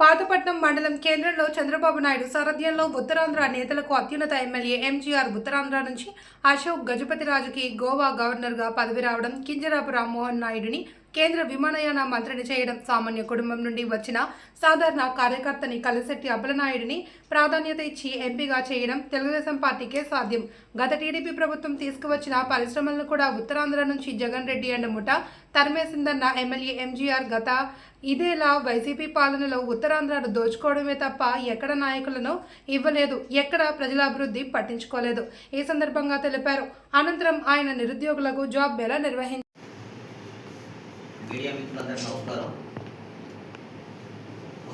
పాతపట్నం మండలం కేంద్రంలో చంద్రబాబు నాయుడు సారథ్యంలో ఉత్తరాంధ్ర నేతలకు అత్యున్నత ఎమ్మెల్యే ఎంజీఆర్ ఉత్తరాంధ్ర నుంచి అశోక్ గజపతిరాజుకి గోవా గవర్నర్గా పదవి రావడం కింజరాపు రామ్మోహన్ నాయుడిని కేంద్ర విమానయాన మంత్రిని చేయడం సామాన్య కుటుంబం నుండి వచ్చిన సాధారణ కార్యకర్తని కలిశెట్టి అప్పలనాయుడిని ప్రాధాన్యత ఇచ్చి ఎంపీగా చేయడం తెలుగుదేశం పార్టీకే సాధ్యం. గత టీడీపీ ప్రభుత్వం తీసుకువచ్చిన పరిశ్రమలను కూడా ఉత్తరాంధ్ర నుంచి జగన్ రెడ్డి అండ్ ముఠ తరిమేసిందన్న ఎమ్మెల్యే ఎంజీఆర్ గత ఇదేలా వైసీపీ పాలనలో ఉత్తరాంధ్రను దోచుకోవడమే తప్ప ఎక్కడ నాయకులను ఇవ్వలేదు ఎక్కడ ప్రజల అభివృద్ధి పట్టించుకోలేదు. ఈ సందర్భంగా తెలిపారు. అనంతరం ఆయన నిరుద్యోగులకు జాబ్ ఎలా నిర్వహించారు. మీడియా మిత్రులందరికీ నమస్కారం.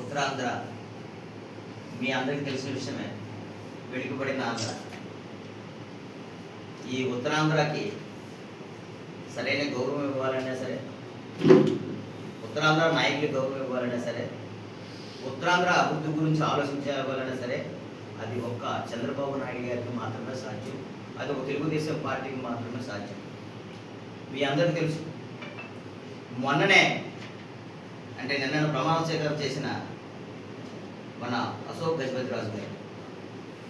ఉత్తరాంధ్ర మీ అందరికీ తెలిసిన విషయమే వెనుకబడిన ఆంధ్ర. ఈ ఉత్తరాంధ్రకి సరైన గౌరవం ఇవ్వాలన్నా సరే ఉత్తరాంధ్ర నాయకులు గౌరవం ఇవ్వాలన్నా సరే ఉత్తరాంధ్ర అభివృద్ధి గురించి ఆలోచించాలన్నా సరే అది ఒక్క చంద్రబాబు నాయుడు గారికి మాత్రమే సాధ్యం. అది ఒక తెలుగుదేశం పార్టీకి మాత్రమే సాధ్యం. మీ అందరికీ తెలుసు. మొన్ననే అంటే నిన్న ప్రమాణ స్వీకారం చేసిన మన అశోక్ గజపతి రాజు గారు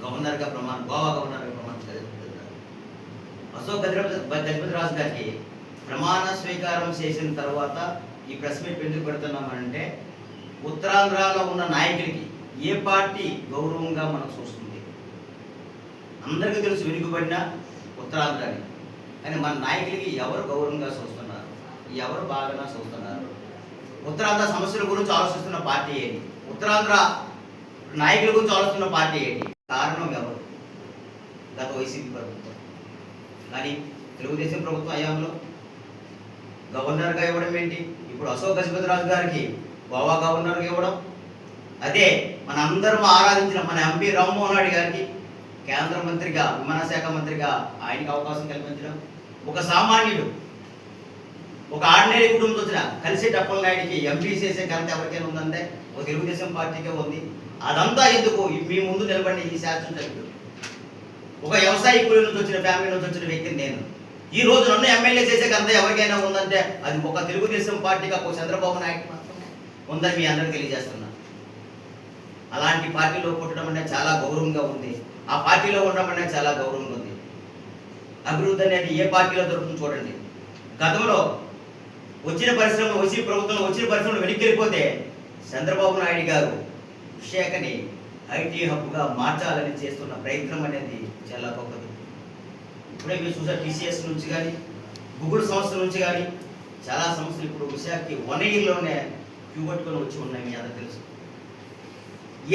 గవర్నర్గా ప్రమాణ గోవా గవర్నర్గా ప్రమాణ అశోక్ గజపతి రాజు గారికి ప్రమాణ స్వీకారం చేసిన తర్వాత ఈ ప్రెస్ మీట్ ఎందుకు పెడుతున్నామంటే ఉత్తరాంధ్రలో ఉన్న నాయకులకి ఏ పార్టీ గౌరవంగా మనకు చూస్తుంది? అందరికీ తెలుసు వెనుకబడిన ఉత్తరాంధ్రని. కానీ మన నాయకులకి ఎవరు గౌరవంగా చూస్తుంది ఎవరు బాగా చూస్తున్నారు ఉత్తరాంధ్ర సమస్యల గురించి ఆలోచిస్తున్న పార్టీ ఏంటి? ఉత్తరాంధ్ర నాయకుల గురించి ఆలోచిస్తున్న పార్టీ ఏంటి? కారణం ఎవరు? గత వైసీపీ ప్రభుత్వం. కానీ తెలుగుదేశం ప్రభుత్వం హయాంలో గవర్నర్గా ఇవ్వడం ఏంటి? ఇప్పుడు అశోక్ గజపతిరాజు గారికి గోవా గవర్నర్గా ఇవ్వడం. అదే మన అందరం ఆరాధించిన మన ఎంపీ రామ్మోహన్ రెడ్డి గారికి కేంద్ర మంత్రిగా విమాన శాఖ మంత్రిగా ఆయనకి అవకాశం కల్పించడం. ఒక సామాన్యుడు ఒక కుటుంబంతో వచ్చిన కలిసి డప్పల నాయుడికి ఎంపీ చేసే ఘనత ఎవరికైనా ఉందంటే ఒక తెలుగుదేశం పార్టీకే ఉంది. అదంతా ఎందుకు? మీ ముందు నిలబడి ఈ శాసనసభ్యుడు. ఒక వ్యవసాయ కూలి నుంచి వచ్చిన ఫ్యామిలీ నుంచి వచ్చిన వ్యక్తిని నేను. ఈ రోజు నన్ను ఎమ్మెల్యే చేసే ఘనత ఎవరికైనా ఉందంటే అది ఒక తెలుగుదేశం పార్టీగా ఒక చంద్రబాబు నాయుడు మాత్రమే ఉందని మీ అందరికీ తెలియజేస్తున్నా. అలాంటి పార్టీలో పుట్టడం అంటే చాలా గౌరవంగా ఉంది. ఆ పార్టీలో ఉండడం అంటే చాలా గౌరవంగా ఉంది. అభివృద్ధి అనేది ఏ పార్టీలో దొరుకుతుంది చూడండి. గతంలో వచ్చిన పరిశ్రమ వచ్చి ప్రభుత్వం వచ్చిన పరిశ్రమలు వెనక్కి వెళ్ళిపోతే చంద్రబాబు నాయుడు గారు విశాఖని ఐటీ హబ్గా మార్చాలని చేస్తున్న ప్రయత్నం అనేది చాలా గొప్పది. ఇప్పుడే మీరు చూసారు టీసీఎస్ నుంచి కానీ గూగుల్ సంస్థల నుంచి కానీ చాలా సంస్థలు ఇప్పుడు విశాఖకి వన్ ఇయర్లోనే క్యూబట్టుకొని వచ్చి ఉన్నాయి మీ అందరూ తెలుసు.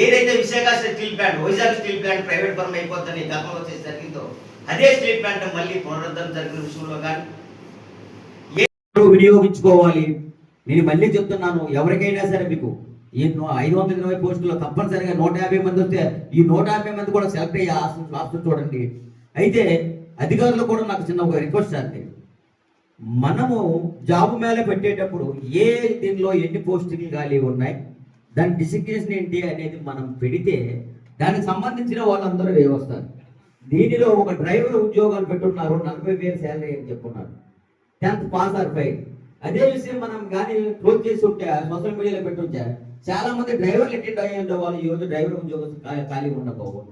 ఏదైతే Visakha steel plant Vizag steel plant private పరం అయిపోద్దని గతంలో చేసి జరిగిందో అదే స్టీల్ ప్లాంట్ మళ్ళీ పునరుద్ధరణ జరిగిన విషయంలో కానీ వినియోగించుకోవాలి? నేను మళ్ళీ చెప్తున్నాను ఎవరికైనా సరే మీకు ఈ ఐదు వందల ఇరవై పోస్టుల్లో తప్పనిసరిగా నూట యాభై మంది వస్తే ఈ నూట యాభై మంది కూడా సెలెక్ట్ అయ్యే ఆప్షన్ చూడండి. అయితే అధికారులు కూడా నాకు చిన్న ఒక రిక్వెస్ట్ అండి. మనము జాబ్ మేళ పెట్టేటప్పుడు ఏ దీనిలో ఎన్ని పోస్టులు ఖాళీ ఉన్నాయి దాని డిసిగ్నేషన్ ఏంటి అనేది మనం పెడితే దానికి సంబంధించిన వాళ్ళందరూ వస్తారు? దీనిలో ఒక డ్రైవర్ ఉద్యోగాలు పెట్టున్నారు నలభై వేలు శాలరీ అని చెప్పున్నారు. టెన్త్ పాస్ ఆర్ ఫైవ్ అదే విషయం మనం కానీ క్లోజ్ చేసి ఉంటే సోషల్ మీడియాలో పెట్టుంటే చాలా మంది డ్రైవర్లు అటెండ్ అయ్యి ఉండే వాళ్ళు ఈ రోజు డ్రైవర్ ఉద్యోగం ఖాళీ ఉండకపోవచ్చు.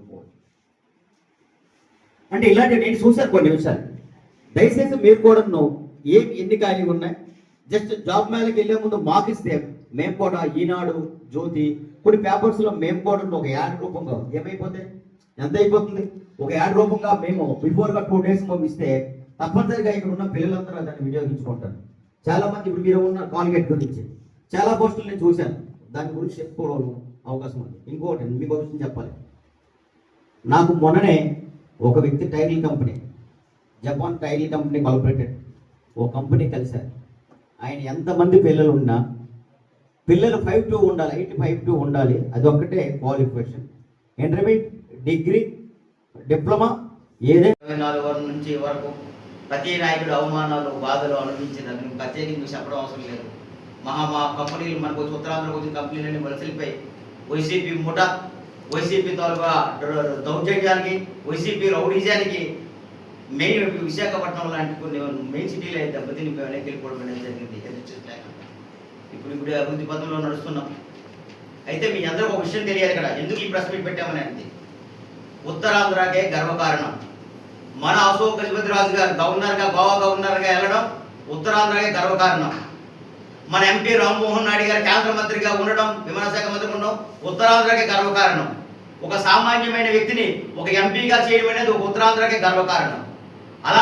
అంటే ఇలాంటివి నేను చూశాను కొన్ని నిమిషాలు. దయచేసి మీరు కూడా ఏం ఎన్ని ఖాళీ ఉన్నాయి? జస్ట్ జాబ్ మేళకి వెళ్ళే ముందు మాకు ఇస్తే మేము కూడా ఈనాడు జ్యోతి కొన్ని పేపర్స్లో మేము కూడా ఒక యాడ్ రూపంగా ఏమైపోతే? ఎంత అయిపోతుంది? ఒక యాడ్ రూపంగా మేము బిఫోర్గా టూ డేస్ మేము ఇస్తే తప్పనిసరిగా ఇక్కడ ఉన్న పిల్లలందరూ దాన్ని వినియోగించుకుంటారు. చాలా మంది ఇప్పుడు మీరు ఉన్న కాన్గేట్ గురించి చాలా పోస్టులు నేను చూశాను. దాని గురించి చెప్పుకోవడం అవకాశం ఉంది. ఇంకోటి మీకు ఒక విషయం చెప్పాలి. నాకు మొన్ననే ఒక వ్యక్తి title company Japan title company కాల్పొరేటెడ్ ఓ కంపెనీ కలిశారు. ఆయన ఎంతమంది పిల్లలు ఉన్నా పిల్లలు ఫైవ్ టూ ఉండాలి ఎయిట్ ఫైవ్ టూ ఉండాలి అది ఒక్కటే క్వాలిఫికేషన్ ఇంటర్మీడియట్ డిగ్రీ డిప్లొమా ఏదైనా ఇరవై నాలుగు వరకు నుంచి వరకు ప్రతి నాయకుడు అవమానాలు బాధలు అనుభవించిన నేను ప్రత్యేకించి మీకు చెప్పడం అవసరం లేదు. మహా మా కంపెనీలు మనకు వచ్చి ఉత్తరాంధ్రకు వచ్చిన కంపెనీలన్నీ వలసలిపోయి వైసీపీ ముఠ వైసీపీ తాలూకా దౌర్జన్యానికి వైసీపీ రౌడీజానికి మెయిన్ విశాఖపట్నం లాంటి కొన్ని మెయిన్ సిటీలో దెబ్బతిని మేము వెనక్కి వెళ్ళిపోవడం అనేది జరిగింది. ఎదురు ఇప్పుడు ఇప్పుడు అభివృద్ధి పథంలో నడుస్తున్నాం. అయితే మీ అందరూ ఒక విషయం తెలియాలి ఇక్కడ. ఎందుకు ఈ ప్రెస్ మీట్ పెట్టామని అంటే ఉత్తరాంధ్రకే గర్వకారణం. మన అశోక్ గజపతి రాజు గారు గవర్నర్గా గోవా గవర్నర్గా వెళ్ళడం ఉత్తరాంధ్రకే గర్వకారణం. మన ఎంపీ రామ్మోహన్ నాయుడు గారు కేంద్ర మంత్రిగా ఉండడం విమానశాఖ మంత్రిగా ఉండడం ఉత్తరాంధ్రకే గర్వకారణం. ఒక సామాన్యమైన వ్యక్తిని ఒక ఎంపీగా చేయడం అనేది ఒక ఉత్తరాంధ్రకే గర్వకారణం. అలా